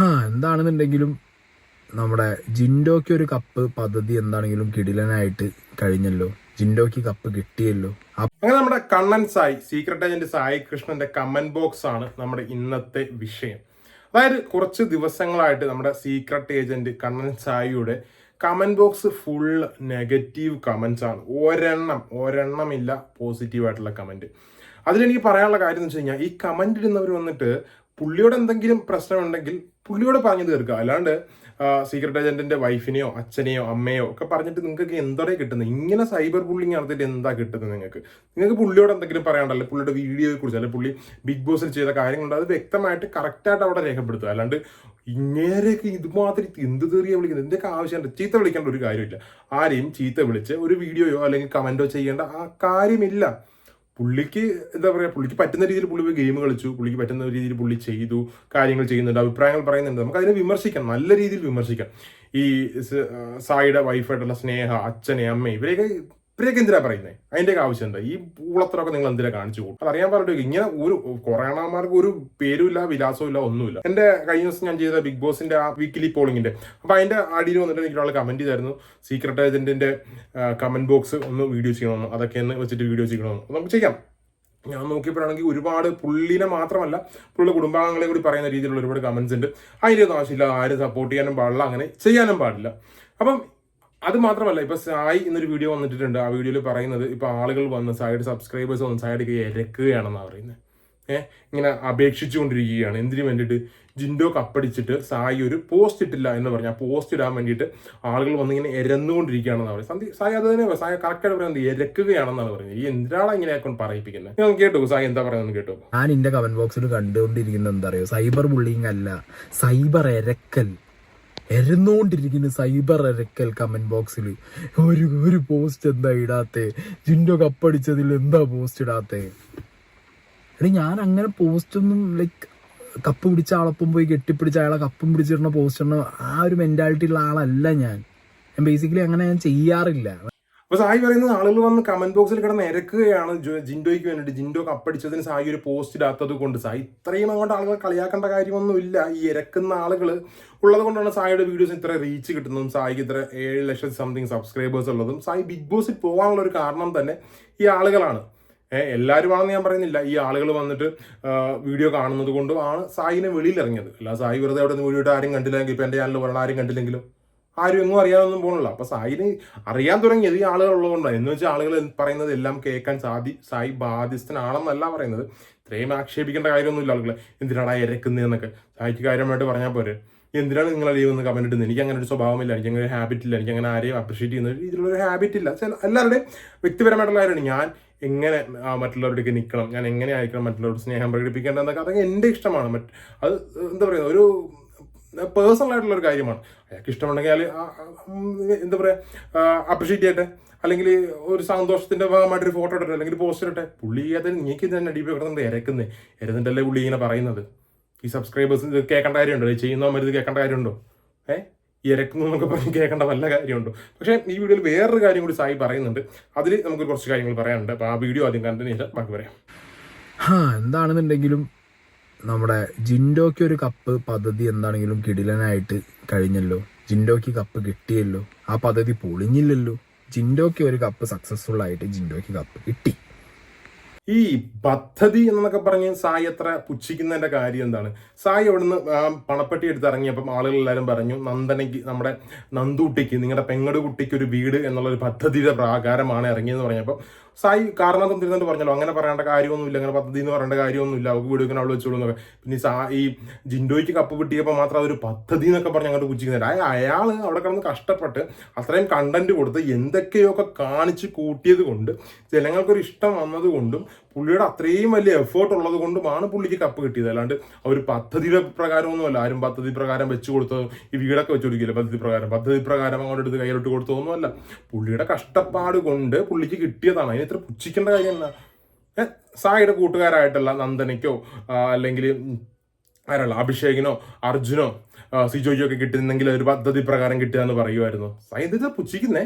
എന്താണെന്നുണ്ടെങ്കിലും നമ്മുടെ ജിൻഡോയ്ക്ക് ഒരു കപ്പ് പദ്ധതി എന്താണെങ്കിലും കിടിലനായിട്ട് കഴിഞ്ഞല്ലോ. ജിൻഡോയ്ക്ക് കപ്പ് കിട്ടിയല്ലോ. അങ്ങനെ നമ്മുടെ കണ്ണൻ സായി സീക്രട്ട് ഏജന്റ് സായി കൃഷ്ണന്റെ കമന്റ് ബോക്സ് ആണ് നമ്മുടെ ഇന്നത്തെ വിഷയം. അതായത് കുറച്ച് ദിവസങ്ങളായിട്ട് നമ്മുടെ secret agent Kannan സായിയുടെ comment box full negative comments ആണ്. ഒരെണ്ണം ഒരെണ്ണമില്ല പോസിറ്റീവ് ആയിട്ടുള്ള കമന്റ് അതിലെനിക്ക് പറയാനുള്ള കാര്യം എന്ന് വെച്ച് കഴിഞ്ഞാൽ ഈ കമന്റ് ഇടുന്നവർ വന്നിട്ട് പുള്ളിയോട് എന്തെങ്കിലും പ്രശ്നമുണ്ടെങ്കിൽ പുള്ളിയോട് പറഞ്ഞു തീർക്കുക അല്ലാണ്ട് സീക്രട്ട് ഏജന്റിന്റെ വൈഫിനെയോ അച്ഛനെയോ അമ്മയോ ഒക്കെ പറഞ്ഞിട്ട് നിങ്ങൾക്ക് എന്തോടെ കിട്ടുന്നത് ഇങ്ങനെ സൈബർ ബുള്ളിങ് നടത്തിയിട്ട് എന്താ കിട്ടുന്നത് നിങ്ങൾക്ക്? നിങ്ങൾക്ക് പുള്ളിയോട് എന്തെങ്കിലും പറയാണ്ടല്ലോ പുള്ളിയുടെ വീഡിയോയെ കുറിച്ച് അല്ലെങ്കിൽ പുള്ളി ബിഗ് ബോസിൽ ചെയ്ത കാര്യങ്ങളുണ്ട്? അത് വ്യക്തമായിട്ട് കറക്റ്റായിട്ട് അവിടെ രേഖപ്പെടുത്തുക. അല്ലാണ്ട് ഇങ്ങനെയൊക്കെ ഇതുമാതിരി എന്ത് തെറിയ വിളിക്കുന്നത് എന്തൊക്കെ ആവശ്യമുണ്ട്? ചീത്ത വിളിക്കേണ്ട ഒരു കാര്യമില്ല. ആരെയും ചീത്ത വിളിച്ച് ഒരു വീഡിയോയോ അല്ലെങ്കിൽ കമന്റോ ചെയ്യേണ്ട ആ കാര്യമില്ല. പുള്ളിക്ക് എന്താ പറയുക പുള്ളിക്ക് പറ്റുന്ന രീതിയിൽ പുള്ളി ഗെയിം കളിച്ചു പുള്ളിക്ക് പറ്റുന്ന രീതിയിൽ പുള്ളി ചെയ്തു കാര്യങ്ങൾ ചെയ്യുന്നുണ്ട് അഭിപ്രായങ്ങൾ പറയുന്നുണ്ട്. നമുക്ക് അതിനെ വിമർശിക്കാം നല്ല രീതിയിൽ വിമർശിക്കാം. ഈ സായിയുടെ വൈഫായിട്ടുള്ള സ്നേഹ അച്ഛനെ അമ്മ ഇവരെയൊക്കെ ഇവരെയൊക്കെ എന്തിനാ പറയുന്നത് ആവശ്യം എന്താ? ഈ പൂളത്തരമൊക്കെ നിങ്ങൾ എന്തിനാ കാണിച്ചു കൊടുക്കും അത് അറിയാൻ പറഞ്ഞിട്ട് ഇങ്ങനെ ഒരു കൊറോണമാർക്ക് ഒരു പേരുമില്ല വിലാസവും ഇല്ല ഒന്നുമില്ല. എന്റെ കഴിഞ്ഞ ദിവസം ഞാൻ ചെയ്ത ബിഗ് ബോസിന്റെ ആ വീക്കിലി പോളിംഗിന്റെ അപ്പൊ അതിന്റെ അടിയിൽ വന്നിട്ട് എനിക്ക് ഒരാൾ കമന്റ് ചെയ്തായിരുന്നു. സീക്രട്ട് ഏജന്റിന്റെ കമന്റ് ബോക്സ് ഒന്ന് വീഡിയോ ചെയ്യണമെന്ന്. അതൊക്കെ ഒന്ന് വെച്ചിട്ട് വീഡിയോ ചെയ്യണമെന്ന്. നമുക്ക് ചെയ്യാം. ഞാൻ നോക്കിയപ്പോഴാണെങ്കിൽ ഒരുപാട് പുള്ളിനെ മാത്രമല്ല പുള്ളിയുടെ കുടുംബാംഗങ്ങളെ കൂടി പറയുന്ന രീതിയിലുള്ള ഒരുപാട് കമന്റ്സ് ഉണ്ട്. അതിന്റെ ആവശ്യമില്ല. ആരും സപ്പോർട്ട് ചെയ്യാനും പാടില്ല. അങ്ങനെ ചെയ്യാനും പാടില്ല. അപ്പം അത് മാത്രമല്ല ഇപ്പൊ സായി എന്നൊരു വീഡിയോ വന്നിട്ടുണ്ട് ആ വീഡിയോയിൽ പറയുന്നത് ഇപ്പൊ ആളുകൾ വന്ന് സായിയുടെ സബ്സ്ക്രൈബേഴ്സ് വന്ന് സായിയുടെ ഇരക്കുകയാണെന്നാണ് പറയുന്നത് ഏഹ് ഇങ്ങനെ അപേക്ഷിച്ചുകൊണ്ടിരിക്കുകയാണ്. എന്തിനു വേണ്ടിയിട്ട്? ജിൻഡോ കപ്പടിച്ചിട്ട് സായി ഒരു പോസ്റ്റ് ഇട്ടില്ല എന്ന് പറഞ്ഞാൽ പോസ്റ്റ് ഇടാൻ വേണ്ടിയിട്ട് ആളുകൾ വന്നിങ്ങനെ ഇങ്ങനെ പറയും സന്ധി സായി അത് തന്നെ സായി കറക്റ്റായിട്ട് പറയുന്നത് ഇരക്കുകയാണെന്നാണ് പറയുന്നത്. ഈ എന്തിനാണ് ഇങ്ങനെ അക്കൗണ്ട് പറയിപ്പിക്കുന്നത്? നിങ്ങൾ കേട്ടോ സായി എന്താ പറയുന്നത് കേട്ടോ ഞാൻ എന്റെ കമന്റ് ബോക്സിൽ കണ്ടുകൊണ്ടിരിക്കുന്നത് എന്താ പറയുക സൈബർ ബുള്ളിങ് അല്ല. സൈബർ എരക്കൽ. എരന്നുകൊണ്ടിരിക്കുന്ന സൈബർ എരക്കൽ കമന്റ് ബോക്സിൽ ഒരു ഒരു പോസ്റ്റ് എന്താ ഇടാത്തെ? ജിൻഡോ കപ്പടിച്ചതിൽ എന്താ പോസ്റ്റ് ഇടാത്തെ? എടി ഞാൻ അങ്ങനെ പോസ്റ്റ് ഒന്നും ലൈക്ക് കപ്പ് പിടിച്ച ആളൊപ്പം പോയി കെട്ടിപ്പിടിച്ച അയാളെ കപ്പും പിടിച്ചിരുന്ന പോസ്റ്റ് ആ ഒരു മെന്റാലിറ്റി ഉള്ള ആളല്ല ഞാൻ. ഞാൻ ബേസിക്കലി അങ്ങനെ ഞാൻ ചെയ്യാറില്ല. അപ്പൊ സായി പറയുന്നത് ആളുകൾ വന്ന് കമന്റ് ബോക്സിൽ കിടന്ന് ഇരക്കുകയാണ് ജോ- ജിൻഡോയ്ക്ക് വേണ്ടിയിട്ട്. ജിൻഡോ കപ്പടിച്ചതിന് സായി ഒരു പോസ്റ്റ് ഇടാത്തത് കൊണ്ട് സായി ഇത്രയും അങ്ങോട്ട് ആളുകൾ കളിയാക്കേണ്ട കാര്യമൊന്നുമില്ല. ഈ ഇരക്കുന്ന ആളുകൾ ഉള്ളത് കൊണ്ടാണ് സായിയുടെ വീഡിയോസ് ഇത്ര റീച്ച് കിട്ടുന്നതും സായിക്ക് ഇത്ര ഏഴ് ലക്ഷം സംതിങ് സബ്സ്ക്രൈബേഴ്സ് ഉള്ളതും സായി ബിഗ് ബോസിൽ പോകാനുള്ള ഒരു കാരണം തന്നെ ഈ ആളുകളാണ്. എല്ലാവരും ആണെന്ന് ഞാൻ പറയുന്നില്ല. ഈ ആളുകൾ വന്നിട്ട് വീഡിയോ കാണുന്നത് കൊണ്ടും ആണ് സായിനെ വെളിയിൽ ഇറങ്ങിയത് അല്ല സായി വെറുതെ അവിടെ നിന്ന് വീഡിയോ ആരും കണ്ടില്ലെങ്കിൽ ഇപ്പം എന്റെ ചാനൽ പറഞ്ഞ ആരും കണ്ടില്ലെങ്കിലും ആരും എങ്ങും അറിയാനൊന്നും പോകണില്ല അപ്പൊ സായിന് അറിയാൻ തുടങ്ങിയത് ഈ ആളുകളുള്ളതുകൊണ്ടാണ് എന്ന് വെച്ചാൽ ആളുകൾ പറയുന്നത്? എല്ലാം കേൾക്കാൻ സാധി സായി ബാധ്യസ്ഥനാണെന്നല്ല പറയുന്നത്. ഇത്രയും ആക്ഷേപിക്കേണ്ട കാര്യമൊന്നുമില്ല ആളുകളെ. എന്തിനാണ് ഇരക്കുന്നതെന്നൊക്കെ സായിക്ക് കാര്യമായിട്ട് പറഞ്ഞാൽ പോരെ. എന്തിനാണ് നിങ്ങൾ ലീവ് എന്ന് കമന്റ് ഇടുന്നത്? എനിക്ക് അങ്ങനെ ഒരു സ്വഭാവമില്ല. എനിക്ക് അങ്ങനെ ഒരു ഹാബിറ്റ് ഇല്ല. എനിക്ക് അങ്ങനെ ആരെയും അപ്രീഷിയേറ്റ് ചെയ്യുന്ന രീതിയിലുള്ള ഒരു ഹാബിറ്റ് ഇല്ല. എല്ലാവരുടെയും വ്യക്തിപരമായിട്ടുള്ള കാര്യമാണ്. ഞാൻ എങ്ങനെ മറ്റുള്ളവരുടെയൊക്കെ നിൽക്കണം? ഞാൻ എങ്ങനെ ആയിരിക്കണം? മറ്റുള്ളവരുടെ സ്നേഹം പ്രകടിപ്പിക്കേണ്ടതെന്നൊക്കെ അതൊക്കെ എന്റെ ഇഷ്ടമാണ്. മറ്റ് അത് എന്താ പറയുക ഒരു പേഴ്സണൽ ആയിട്ടുള്ള ഒരു കാര്യമാണ്. അയാൾക്ക് ഇഷ്ടമുണ്ടെങ്കിൽ അയാൾ എന്താ പറയുക അപ്രിഷിയേറ്റ് ചെയ്യട്ടെ. അല്ലെങ്കിൽ ഒരു സന്തോഷത്തിന്റെ ഭാഗമായിട്ടൊരു ഫോട്ടോ ഇടട്ടെ അല്ലെങ്കിൽ പോസ്റ്റ് ഇടട്ടെ. പുള്ളി അത് നീക്കി തന്നെ അടിപൊളി കിടന്നുണ്ട് ഇരക്കുന്നത് ഇരന്നിട്ടല്ലേ പുള്ളി ഇങ്ങനെ പറയുന്നത്? ഈ സബ്സ്ക്രൈബേഴ്സ് കേൾക്കേണ്ട കാര്യമുണ്ടോ? ചെയ്യുന്ന മരുന്ന് കേൾക്കേണ്ട കാര്യമുണ്ടോ? ഏ? ഇരക്കുന്നു എന്നൊക്കെ പറഞ്ഞ് കേൾക്കേണ്ട വല്ല കാര്യമുണ്ടോ? പക്ഷേ ഈ വീഡിയോയിൽ വേറൊരു കാര്യം കൂടി സായി പറയുന്നുണ്ട്. അതിൽ നമുക്ക് കുറച്ച് കാര്യങ്ങൾ പറയാനുണ്ട്. അപ്പോൾ ആ വീഡിയോ ആദ്യം കണ്ടതിന് ശേഷം ബാക്കി പറയാം. എന്താണെന്നുണ്ടെങ്കിലും നമ്മുടെ ജിൻഡോയ്ക്ക് ഒരു കപ്പ് പദ്ധതി എന്താണെങ്കിലും കിടിലനായിട്ട് കഴിഞ്ഞല്ലോ. ജിൻഡോയ്ക്ക് കപ്പ് കിട്ടിയല്ലോ. ആ പദ്ധതി പൊളിഞ്ഞില്ലല്ലോ. ജിൻഡോയ്ക്ക് ഒരു കപ്പ് സക്സസ്ഫുൾ ആയിട്ട് ജിൻഡോയ്ക്ക് കപ്പ് കിട്ടി. ഈ പദ്ധതി എന്നൊക്കെ പറഞ്ഞ് സായി എത്ര പുച്ഛിക്കുന്നതിന്റെ കാര്യം എന്താണ്? സായി അവിടുന്ന് പണപ്പെട്ടി എടുത്ത് ഇറങ്ങിയപ്പം ആളുകൾ എല്ലാവരും പറഞ്ഞു നന്ദനയ്ക്ക് നമ്മുടെ നന്ദൂട്ടിക്ക് നിങ്ങളുടെ പെങ്ങട് കുട്ടിക്ക് ഒരു വീട് എന്നുള്ള ഒരു പദ്ധതിയുടെ പ്രാകാരമാണ് ഇറങ്ങിയെന്ന് പറഞ്ഞപ്പോൾ സായി കാരണത്തും തിരുന്നിട്ട് പറഞ്ഞല്ലോ അങ്ങനെ പറയേണ്ട കാര്യമൊന്നുമില്ല അങ്ങനെ പദ്ധതി എന്ന് പറയേണ്ട കാര്യമൊന്നുമില്ല അവർക്ക് വീട് വെക്കാൻ അവൾ വെച്ചോളൂ എന്നൊക്കെ. പിന്നെ സാ ഈ ജിൻഡോയ്ക്ക് കപ്പ് കിട്ടിയപ്പോൾ മാത്രം അതൊരു പദ്ധതി എന്നൊക്കെ പറഞ്ഞ് അങ്ങോട്ട് പുച്ഛിക്കുന്നില്ല അയാൾ അവിടെ കിടന്ന് കഷ്ടപ്പെട്ട് അത്രയും കണ്ടന്റ് കൊടുത്ത് എന്തൊക്കെയൊക്കെ കാണിച്ച് കൂട്ടിയത് കൊണ്ട് ജനങ്ങൾക്കൊരു ഇഷ്ടം വന്നത് കൊണ്ടും പുള്ളിയുടെ അത്രയും വലിയ എഫേർട്ട് ഉള്ളത് കൊണ്ടുമാണ് പുള്ളിക്ക് കപ്പ് കിട്ടിയത്. അല്ലാണ്ട് ഒരു പദ്ധതിയുടെ പ്രകാരമൊന്നുമല്ല. ആരും പദ്ധതി പ്രകാരം വെച്ച് കൊടുത്തോ ഈ വീടൊക്കെ വെച്ച് കൊടുക്കില്ല പദ്ധതി പ്രകാരം പദ്ധതി പ്രകാരം അങ്ങോട്ട് എടുത്ത് കയ്യിലോട്ട് കൊടുത്തതൊന്നുമല്ല. പുള്ളിയുടെ കഷ്ടപ്പാട് കൊണ്ട് പുള്ളിക്ക് കിട്ടിയതാണ്. അതിന് ഇത്ര പുച്ഛിക്കേണ്ട കാര്യം എന്നാ ഏ, സായിയുടെ കൂട്ടുകാരായിട്ടല്ല നന്ദനയ്ക്കോ അല്ലെങ്കിൽ ആരല്ല അഭിഷേകിനോ അർജുനോ സിജോയ്ക്കോ ഒക്കെ കിട്ടുന്നെങ്കിൽ ഒരു പദ്ധതി പ്രകാരം കിട്ടുക എന്ന് പറയുമായിരുന്നു. സായി പുച്ഛിക്കുന്നേ?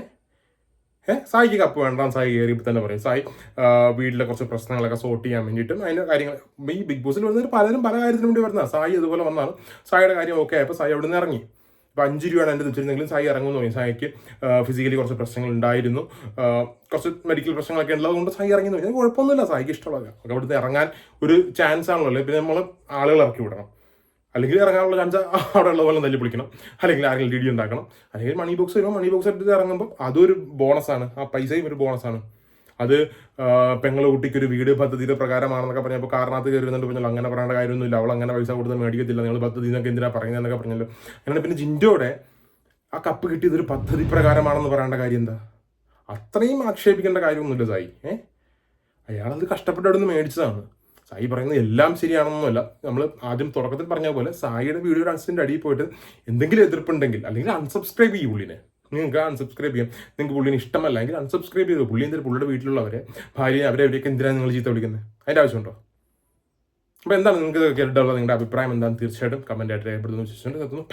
സായിക്ക് കപ്പ് വേണ്ട സായി കയറിയപ്പോൾ തന്നെ പറയും. സായി വീട്ടിലെ കുറച്ച് പ്രശ്നങ്ങളൊക്കെ സോർട്ട് ചെയ്യാൻ വേണ്ടിയിട്ടും അതിന്റെ കാര്യങ്ങൾ ഈ ബിഗ് ബോസിൽ വരുന്നവർ പലരും പല കാര്യത്തിനും വേണ്ടി വരുന്നതാണ് സായി അതുപോലെ വന്നാണ്. സായിയുടെ കാര്യം ഓക്കെ ആയപ്പോൾ സായി അവിടെ നിന്ന് ഇറങ്ങി. ഇപ്പം അഞ്ച് രൂപയാണ് എന്റെ വെച്ചിരുന്നെങ്കിലും സായി ഇറങ്ങുമെന്ന് പറയും സായിക്ക് ഫിസിക്കലി കുറച്ച് പ്രശ്നങ്ങൾ ഉണ്ടായിരുന്നു. കുറച്ച് മെഡിക്കൽ പ്രശ്നങ്ങളൊക്കെ ഉള്ളതുകൊണ്ട് സായി ഇറങ്ങി പറയും കുഴപ്പമൊന്നുമില്ല. സായിക്ക് ഇഷ്ടമുള്ള അവിടുന്ന് ഇറങ്ങാൻ ഒരു ചാൻസ് ആണല്ലോ. പിന്നെ നമ്മൾ ആളുകൾ ഇറക്കി വിടണം. അല്ലെങ്കിൽ ഇറങ്ങാനുള്ള ചാൻസ് അവിടെ ഉള്ള പോലെ തല്ലി പിടിക്കണം അല്ലെങ്കിൽ ആരെങ്കിലും ഡി ഉണ്ടാക്കണം. അല്ലെങ്കിൽ മണി ബോക്സ് വരുമ്പോൾ മണി ബോക്സ് എടുത്ത് ഇറങ്ങുമ്പോൾ അതൊരു ബോണസാണ് ആ പൈസയും ഒരു ബോണസാണ് അത് പെങ്ങളെ കുട്ടിക്ക് ഒരു വീട് പദ്ധതിയുടെ പ്രകാരമാണെന്നൊക്കെ പറഞ്ഞപ്പോൾ കാരണത്ത് കയറുന്നുണ്ട് പറഞ്ഞാൽ അങ്ങനെ പറയേണ്ട കാര്യമൊന്നുമില്ല. അവൾ അങ്ങനെ പൈസ കൊടുത്ത് മേടിക്കത്തില്ല. നിങ്ങൾ പദ്ധതി എന്നൊക്കെ എന്തിനാണ് പറയുന്നതെന്നൊക്കെ പറഞ്ഞല്ലോ. അങ്ങനെ പിന്നെ ജിൻഡോടെ ആ കപ്പ് കിട്ടിയത് ഒരു പദ്ധതി പ്രകാരമാണെന്ന് പറയേണ്ട കാര്യം എന്താ? അത്രയും ആക്ഷേപിക്കേണ്ട കാര്യമൊന്നുമില്ല സായി. ഏഹ് അയാളത് കഷ്ടപ്പെട്ട് അവിടെ നിന്ന് മേടിച്ചതാണ്. സായി പറയുന്നത് എല്ലാം ശരിയാണെന്നല്ല നമ്മൾ ആദ്യം തുടക്കത്തിൽ പറഞ്ഞ പോലെ സായിയുടെ വീഡിയോ അൺസിന്റെ അടിയിൽ പോയിട്ട് എന്തെങ്കിലും എതിർപ്പുണ്ടെങ്കിൽ അല്ലെങ്കിൽ അൺസബ്സ്ക്രൈബ് ചെയ്യും പുള്ളിനെ. നിങ്ങൾക്ക് അൺസബ്സ്ക്രൈബ് ചെയ്യാം. നിങ്ങൾക്ക് പുള്ളിനെ ഇഷ്ടമല്ല എങ്കിൽ അൺസബ്സ്ക്രൈബ് ചെയ്തു. പുള്ളി എന്തൊരു പുള്ളിയുടെ വീട്ടിലുള്ളവരെ ഭാര്യ അവരെ അവരെയൊക്കെ എന്തിനാണ് നിങ്ങൾ ചീത്ത വിളിക്കുന്നത്? അതിന്റെ ആവശ്യമുണ്ടോ? അപ്പോൾ എന്താണ് നിങ്ങൾക്ക് കേട്ടിട്ടുള്ള നിങ്ങളുടെ അഭിപ്രായം എന്താണ്? തീർച്ചയായിട്ടും കമന്റായിട്ട് രേഖപ്പെടുത്തുന്നു. വിശ്വസിച്ചുകൊണ്ട് നിർത്തുന്നു